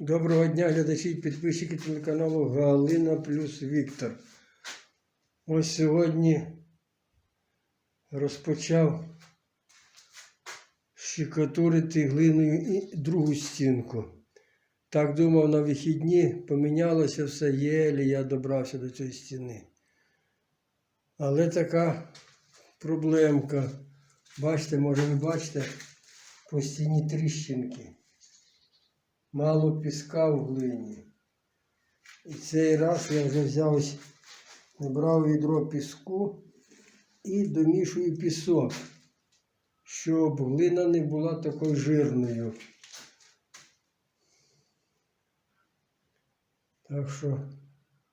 Доброго дня, глядачі і підписчики телеканалу Галина плюс Віктор. Ось сьогодні розпочав щекотурити глиною і другу стінку. Так думав на вихідні, помінялося все єлі, я добрався до цієї стіни. Але така проблемка. Бачите, може ви бачите, по стіні тріщинки мало піска в глині. І цей раз я вже взяв ось, набрав відро піску і домішую пісок, щоб глина не була такою жирною. Так що,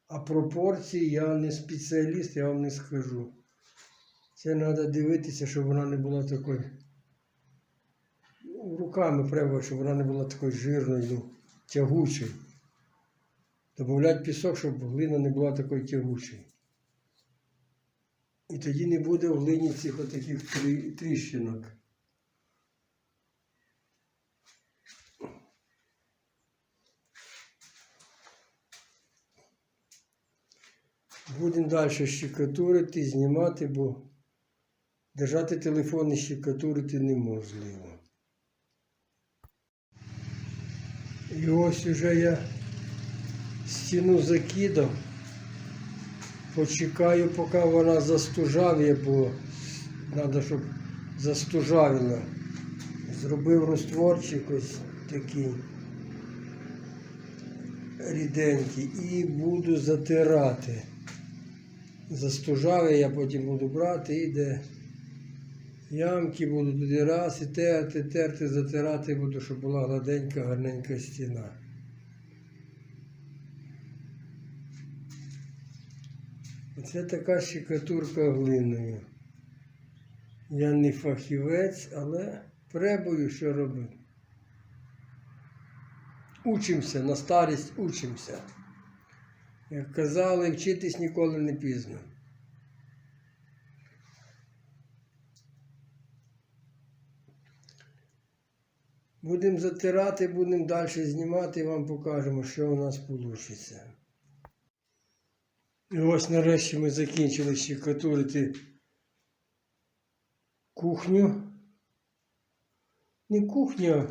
а пропорції я не спеціаліст, я вам не скажу. Це треба дивитися, щоб вона не була такою руками треба, щоб вона не була такою жирною, ну, тягучою. Добавляти пісок, щоб глина не була такою тягучою. І тоді не буде в глині цих отаких тріщинок. Будемо далі щекотурити, знімати, бо держати телефон і щекотурити неможливо. І ось уже я стіну закидав. Почекаю, поки вона застужавіє, бо треба, щоб застужавіла. Зробив розтворчик ось такий ріденький і буду затирати. Застужавіє, я потім буду брати і де ямки буду туди раз і терти, терти, затирати буду, щоб була гладенька, гарненька стіна. Це така щекатурка глиною. Я не фахівець, але пробую, що робив. Учимося, на старість учимося. Як казали, вчитись ніколи не пізно. Будемо затирати, будемо далі знімати і вам покажемо, що у нас вийде. І ось нарешті ми закінчили щекотурити кухню. Не кухню, а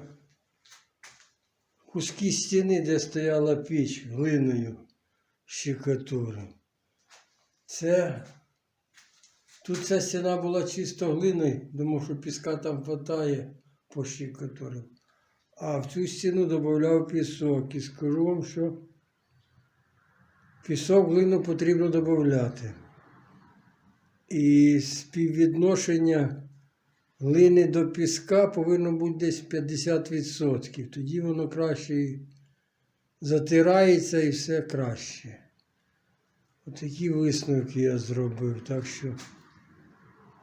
куски стіни, де стояла піч глиною щекотуру. Це тут ця стіна була чисто глиною, думав, що піска там вистачає по щекотуру. А в цю стіну додавав пісок. І скажу вам, що пісок глину потрібно додати. І співвідношення глини до піска повинно бути десь 50%. Тоді воно краще затирається і все краще. Отакі висновки я зробив. Так що,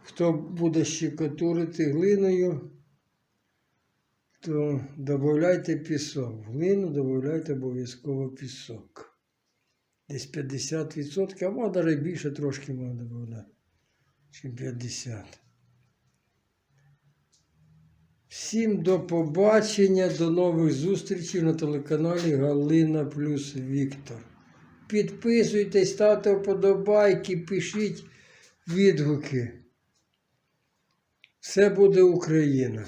хто буде щекотурити глиною, то додавайте пісок. В глину додавайте обов'язково пісок. Десь 50%, а може навіть більше трошки можна додати, чим 50%. Всім до побачення, до нових зустрічей на телеканалі Галина плюс Віктор. Підписуйтесь, ставте вподобайки, пишіть відгуки. Все буде Україна.